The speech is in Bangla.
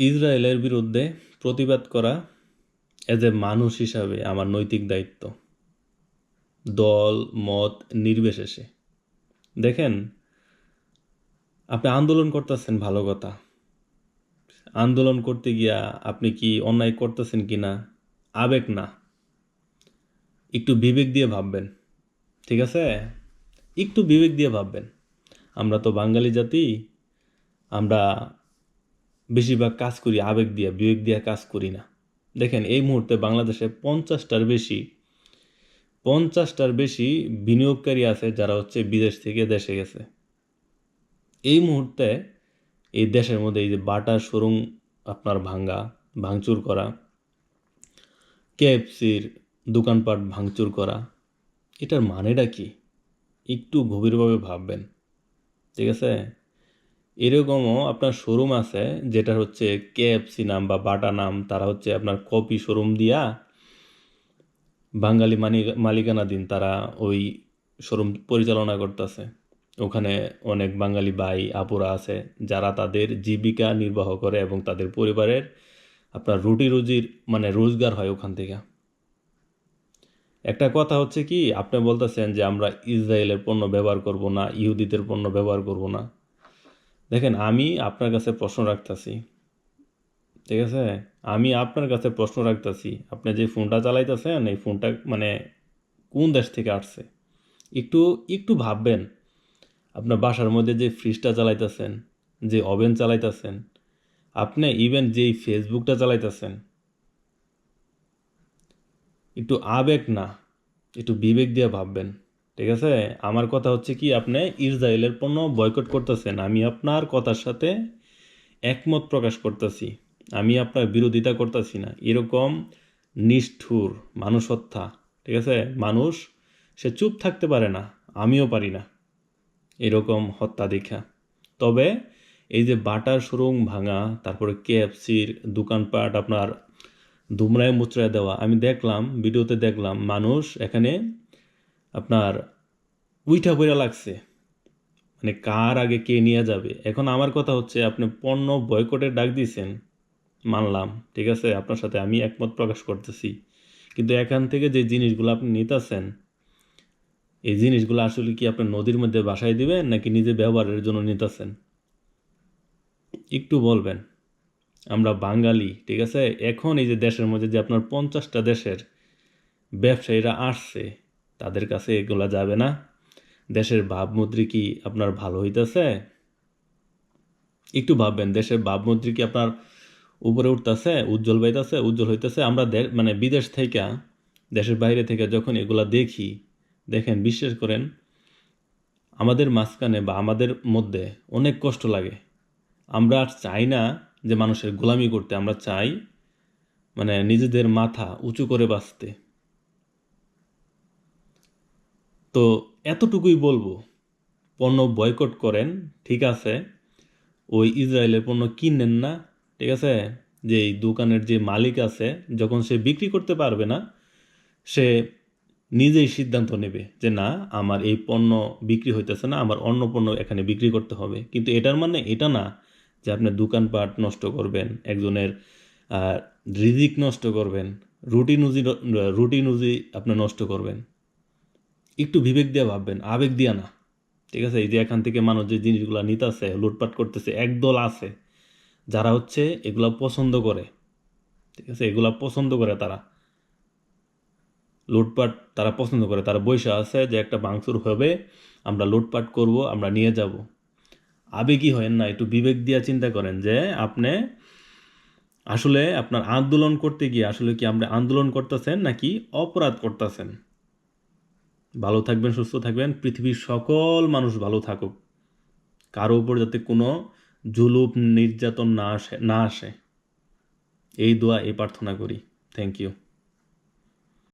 ইসরায়েলের বিরুদ্ধে প্রতিবাদ করা এজ এ মানুষ হিসাবে আমার নৈতিক দায়িত্ব। দল, মত নির্বিশেষে। দেখেন, আপনি আন্দোলন করতেছেন ভালো কথা। আন্দোলন করতে গিয়া আপনি কি অন্যায় করতেছেন কি না? আবেগ না। একটু বিবেক দিয়ে ভাববেন। ঠিক আছে? একটু বিবেক দিয়ে ভাববেন। আমরা তো বাঙালি জাতি, আমরা বেশিরভাগ কাজ করি, আবেগ দিয়ে, বিবেক দিয়ে কাজ করি না। দেখেন, এই মুহূর্তে বাংলাদেশে পঞ্চাশটার বেশি পঞ্চাশটার বেশি বিনিয়োগকারী আছে যারা হচ্ছে বিদেশ থেকে দেশে গেছে। এই মুহূর্তে এই দেশের মধ্যে এই যে বাটার শোরুম আপনার ভাঙ্গা, ভাঙচুর করা, কেএফসির দোকানপাট ভাঙচুর করা, এটার মানেটা কি? একটু গভীরভাবে ভাববেন। ঠিক আছে? এরকমও আপনার শোরুম আছে, যেটা হচ্ছে কেএফসি নাম বা বাটা নাম, তারা হচ্ছে আপনার কপি শোরুম দিয়া বাঙালি মানি মালিকানাধীন তারা ওই শোরুম পরিচালনা করতেছে। ওখানে অনেক বাঙালি ভাই, আপুরা আছে, যারা তাদের জীবিকা নির্বাহ করে এবং তাদের পরিবারের আপনার রুটি রুজির মানে রোজগার হয় ওখান থেকে। একটা কথা হচ্ছে কি, আপনি বলতেছেন যে আমরা ইসরায়েলের পণ্য ব্যবহার করব না, ইহুদিদের পণ্য ব্যবহার করব না। দেখেন, আমি আপনার কাছে প্রশ্ন রাখতেছি। ঠিক আছে? আমি আপনার কাছে প্রশ্ন রাখতেছি, আপনি যে ফোনটা চালাইতেছেন, এই ফোনটা মানে কোন দেশ থেকে আসছে? একটু একটু ভাববেন। আপনার বাসার মধ্যে যে ফ্রিজটা চালাইতেছেন, যে ওভেন চালাইতেছেন, আপনি ইভেন যেই ফেসবুকটা চালাইতেছেন, একটু আবেগ না, একটু বিবেক দিয়ে ভাববেন। ঠিক আছে? আমার কথা হচ্ছে কি, আপনি ইসরায়েলের পণ্য বয়কট করতেছেন। আমি আপনার কথার সাথে একমত প্রকাশ করতেছি। আমি আপনার বিরোধিতা করতেছি না। এরকম নিষ্ঠুর মানুষ হত্যা ঠিক আছে? মানুষ, সে চুপ থাকতে পারে না। আমিও পারি না। এরকম হত্যা দেখা। তবে এই যে বাটার শোরুম ভাঙা, তারপরে কেএফসির দোকানপাট আপনার দুমরায় মুচড়ায় দেওয়া, আমি দেখলাম, ভিডিওতে দেখলাম, মানুষ এখানে আপনার উইঠা বইরা লাগছে। মানে কার আগে কে নিয়ে যাবে? এখন আমার কথা হচ্ছে, আপনি পণ্য বয়কটের ডাক দিয়েছেন, মানলাম, ঠিক আছে? আপনার সাথে আমি একমত প্রকাশ করতেছি। কিন্তু এখান থেকে যে জিনিসগুলো আপনি নিতেছেন, এই জিনিসগুলো আসলে কি আপনি নদীর মধ্যে বাসায় দিবেন, নাকি নিজে ব্যবহারের জন্য নিতেছেন? একটু বলবেন। আমরা বাঙালি, ঠিক আছে? এখন এই যে দেশের মধ্যে যে আপনার পঞ্চাশটা দেশের ব্যবসায়ীরা আসছে তাদের কাছে এগুলা যাবে না। দেশের ভাবমুদ্রি কি আপনার ভালো হইতেছে? একটু ভাববেন, দেশের ভাবমুদ্রি কি আপনার উপরে উঠতেছে, উজ্জ্বল পাইতেছে, উজ্জ্বল হইতেছে? আমরা মানে বিদেশ থেকে, দেশের বাইরে থেকে যখন এগুলা দেখি, দেখেন, বিশ্বাস করেন, আমাদের মাঝখানে বা আমাদের মধ্যে অনেক কষ্ট লাগে। আমরা আর চাই না যে মানুষের গোলামি করতে, আমরা চাই মানে নিজেদের মাথা উঁচু করে বাঁচতে। তো এতটুকুই বলব, পণ্য বয়কট করেন, ঠিক আছে, ওই ইসরায়েলের পণ্য কিনেন না, ঠিক আছে, যে এই দোকানের যে মালিক আছে, যখন সে বিক্রি করতে পারবে না, সে নিজেই সিদ্ধান্ত নেবে যে না, আমার এই পণ্য বিক্রি হইতেছে না, আমার অন্য পণ্য এখানে বিক্রি করতে হবে। কিন্তু এটার মানে এটা না যে আপনি দোকানপাট নষ্ট করবেন, একজনের রিজিক নষ্ট করবেন রুটি নুজি রুটি নুজি আপনি নষ্ট করবেন। একটু বিবেক দিয়ে ভাববেন, আবেগ দিয়া না। ঠিক আছে? এই যে এখান থেকে মানুষ যে জিনিসগুলো নিতেছে, লুটপাট করতেছে, একদল আছে, যারা হচ্ছে এগুলা পছন্দ করে। ঠিক আছে? এগুলা পছন্দ করে তারা। লুটপাট তারা পছন্দ করে। তারা বৈশা আছে যে একটা ভাঙচুর হবে, আমরা লুটপাট করব, আমরা নিয়ে যাব। আবেগই হয় না, একটু বিবেক দিয়ে চিন্তা করেন যে আপনি আসলে আপনার আন্দোলন করতে গিয়ে আসলে কি আপনি আন্দোলন করতেছেন নাকি অপরাধ করতেছেন? ভালো থাকবেন, সুস্থ থাকবেন। পৃথিবীর সকল মানুষ ভালো থাকুক। কারও উপর যাতে কোনো জুলুপ নির্যাতন না আসে না আসে। এই দোয়া, এই প্রার্থনা করি। Thank you